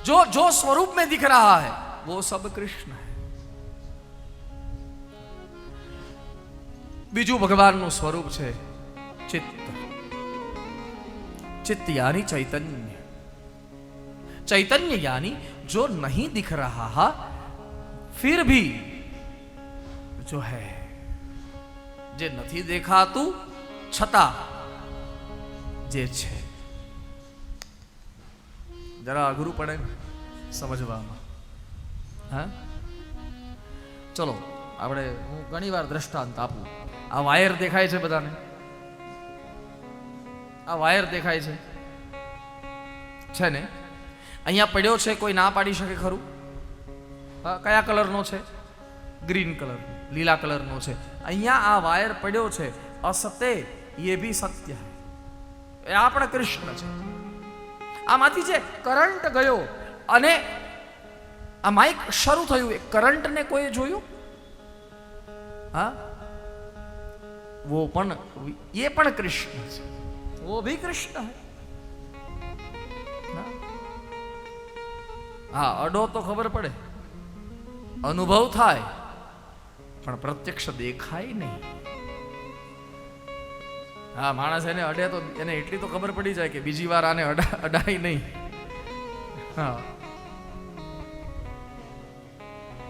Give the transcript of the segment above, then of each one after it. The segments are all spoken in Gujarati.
जो जो स्वरूप में दिख रहा है वो सब कृष्ण है બીજું ભગવાનનું સ્વરૂપ છે ચિત્ત चित्त यानी चैतन्य चैतन्य यानी जो नहीं दिख रहा फिर भी जो है જે નથી દેખાતું છતાં જે છે જરા અઘરું પડે સમજવામાં. હા? ચલો, આપણે હું ઘણી વાર દ્રષ્ટાંત આપું. આ વાયર દેખાય છે બધાને? આ વાયર દેખાય છે. છે ને? અહીંયા પડ્યો છે, કોઈ ના પાડી શકે ખરું? કયા કલરનો છે? ગ્રીન કલર, લીલા કલરનો છે. અહીંયા આ વાયર પડ્યો છે. અસતે એ બી સત્ય એ આપણે કૃષ્ણ છે. આમાંથી જે કરંટ ગયો અને આ માઇક શરૂ થયું. એ કરંટને કોઈ જોયું? હા? વો પણ, એ પણ કૃષ્ણ છે. વો ભી કૃષ્ણ હે. હા, અડો તો ખબર પડે. અનુભવ થાય, પણ પ્રત્યક્ષ દેખાય નહીં. હા, માણસ એને અડે તો એને એટલી તો ખબર પડી જાય કે બીજી વાર આને અડા, અડાય નહીં. હા.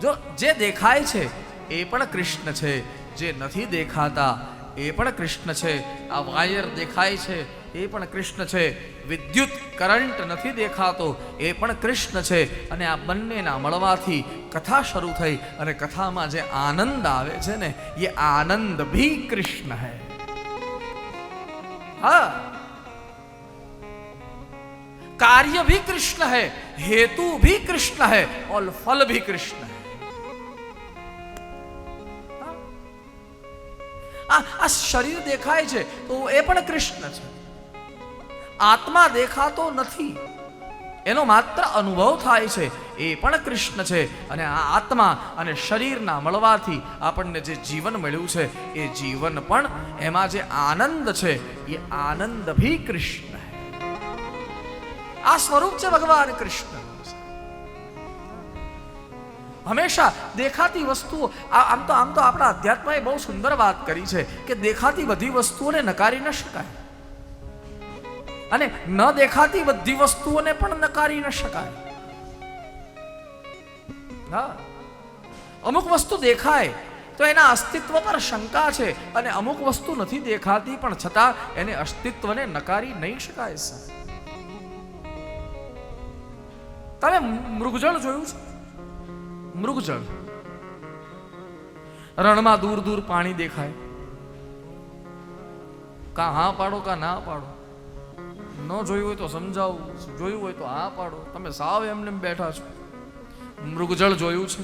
જો જે દેખાય છે, એ પણ કૃષ્ણ છે. જે નથી દેખાતા, એ પણ કૃષ્ણ છે. આ વાયર દેખાય છે, એ પણ કૃષ્ણ છે. વિદ્યુત કરંટ નથી દેખાતો, એ પણ કૃષ્ણ છે. અને આ બંનેના મળવાથી કથા શરૂ થઈ અને કથામાં જે આનંદ આવે છે ને, એ આનંદ ભી કૃષ્ણ હૈ. હા कार्य भी कृष्ण है हेतु भी कृष्ण है और फल भी कृष्ण है આ આ શરીર દેખાય છે તો એ પણ કૃષ્ણ છે આત્મા દેખાતો નથી એનો માત્ર અનુભવ થાય છે, એ પણ કૃષ્ણ છે. અને આ આત્મા અને શરીરના મળવાથી આપણને જે જીવન મળ્યું છે, એ જીવન પણ એમાં જે આનંદ છે, એ આનંદ ભી કૃષ્ણ આ સ્વરૂપ છે ભગવાન કૃષ્ણ. હંમેશા દેખાતી વસ્તુઓ આમ તો આમ તો આપણા અધ્યાત્મએ બહુ સુંદર વાત કરી છે કે દેખાતી બધી વસ્તુઓને નકારી ન શકાય. અને ન દેખાતી બધી વસ્તુઓને પણ નકારી ન શકાય. હા અમુક વસ્તુ દેખાય તો એના અસ્તિત્વ પર શંકા છે અને અમુક વસ્તુ નથી દેખાતી પણ છતાં એને અસ્તિત્વને નકારી નહીં શકાય તમે મૃગજળ જોયું છે? મૃગજળ. રણમાં દૂર દૂર પાણી દેખાય. કા હા પાડો, કા ના પાડો? ન જોયું હોય તો સમજાવું, જોયું હોય તો હા પાડો. તમે સાવ એમને એમ બેઠા છો. મૃગજળ જોયું છે.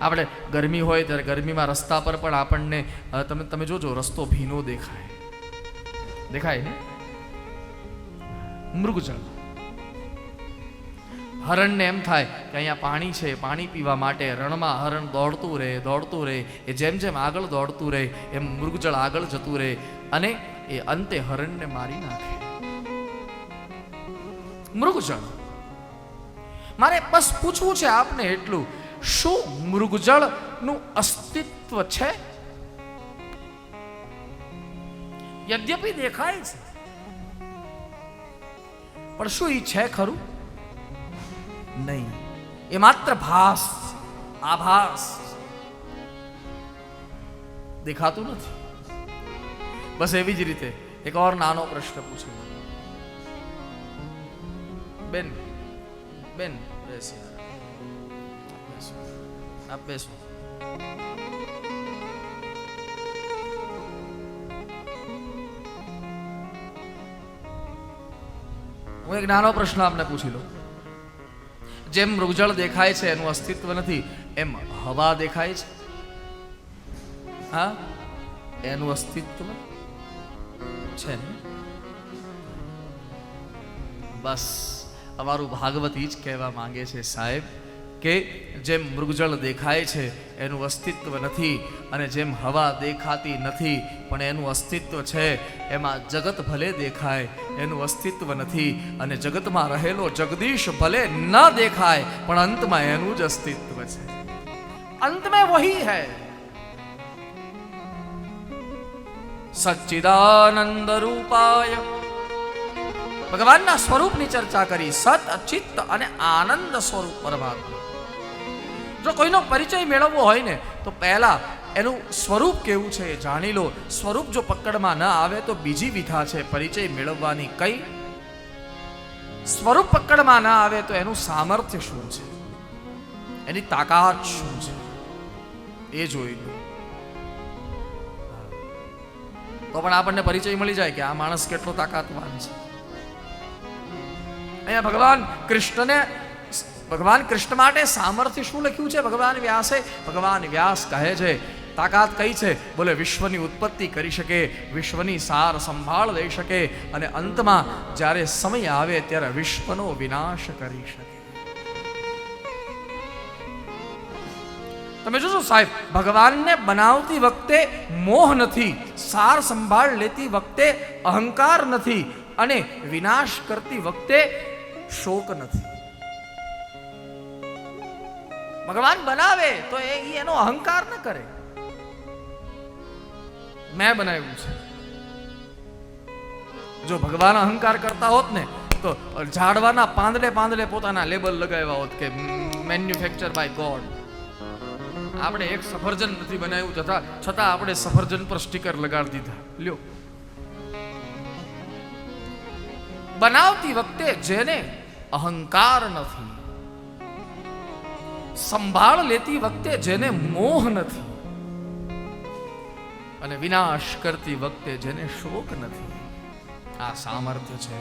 આપણે ગરમી હોય ત્યારે ગરમીમાં રસ્તા પર પણ આપણને તમે તમે જોજો, રસ્તો ભીનો દેખાય. દેખાય ને મૃગજળ. હરણને એમ થાય કે અહીંયા પાણી છે, પાણી પીવા માટે રણમાં હરણ દોડતું રહે દોડતું રહે, એ જેમ જેમ આગળ દોડતું રહે, એમ મૃગજળ આગળ જતું રહે. અને એ અંતે હરણને મારી નાખે. મૃગજળ. મારે બસ પૂછવું છે આપને એટલું, શું મૃગજળનું અસ્તિત્વ છે? યદ્યપી દેખાય છે. પણ શું ઈ છે ખરું? નહીં. એ માત્ર ભાસ આભાસ દેખાતું નથી. બસ એવી જ રીતે. એક ઓર નાનો પ્રશ્ન પૂછું. બેન બેન, બેસી આપ બેસો. હું એક નાનો પ્રશ્ન આપને પૂછી લઉં. જેમ મૃગજળ દેખાય છે, એનું અસ્તિત્વ નથી, એમ હવા દેખાય છે. હા? એનું અસ્તિત્વ છે ને? બસ, અમારું ભાગવત એ જ કહેવા માંગે છે સાહેબ કે જેમ મૃગજળ દેખાય છે, એનું અસ્તિત્વ નથી અને જેમ હવા દેખાતી નથી, પણ એનું અસ્તિત્વ છે, એમાં જગત ભલે દેખાય, એનું અસ્તિત્વ નથી અને જગતમાં રહેલો જગદીશ ભલે ન દેખાય, પણ અંતમાં એનું જ અસ્તિત્વ છે. અંતમાં વહી હૈ. સચ્ચિદાનંદ રૂપાય ભગવાનના સ્વરૂપની ચર્ચા કરી સત ચિત્ત અને આનંદ સ્વરૂપ પરમાત્મા જો કોઈનો પરિચય મેળવવો હોય ને, તો પહેલા એનું સ્વરૂપ કેવું છે જાણી લો। સ્વરૂપ જો પકડમાં ન આવે તો બીજી વિધા છે, પરિચય મેળવવાની કઈ? સ્વરૂપ પકડમાં ન આવે તો એનું સામર્થ્ય શું છે? એની તાકાત શું છે? એ જોઈ લો. તો પણ આપણને પરિચય મળી જાય કે આ માણસ કેટલો તાકાતવાન છે. અહીંયા ભગવાન કૃષ્ણને ભગવાન કૃષ્ણ માટે સામર્થ્ય શું લખ્યું છે? ભગવાન વ્યાસે, ભગવાન વ્યાસ કહે છે, તાકાત કઈ છે? બોલે, વિશ્વની ઉત્પત્તિ કરી શકે, વિશ્વની સાર સંભાળ લઈ શકે અને અંતમાં જ્યારે સમય આવે ત્યારે વિશ્વનો વિનાશ કરી શકે. તમે જોશો સાહેબ, ભગવાનને બનાવતી વખતે મોહ નથી, સાર સંભાળ લેતી વખતે અહંકાર નથી અને વિનાશ કરતી વખતે શોક નથી. ભગવાન બનાવે તો એ એનો અહંકાર ન કરે. મેં બનાવ્યું છે. જો ભગવાન અહંકાર કરતા હોત ને, તો ઝાડવાના પાંદડે પાંદડે પોતાના લેબલ લગાવ્યા હોત કે મેન્યુફેક્ચર બાય ગોડ આપણે એક સફરજન નથી બનાવ્યું તથા છતાં આપણે સફરજન પર સ્ટીકર લગાડી દીધા. લ્યો. બનાવતી વખતે જેને અહંકાર નથી, સંભાળ લેતી વખતે જેને મોહ નથી, અને વિનાશ કરતી વખતે જેને શોક નથી, આ સામર્થ્ય છે.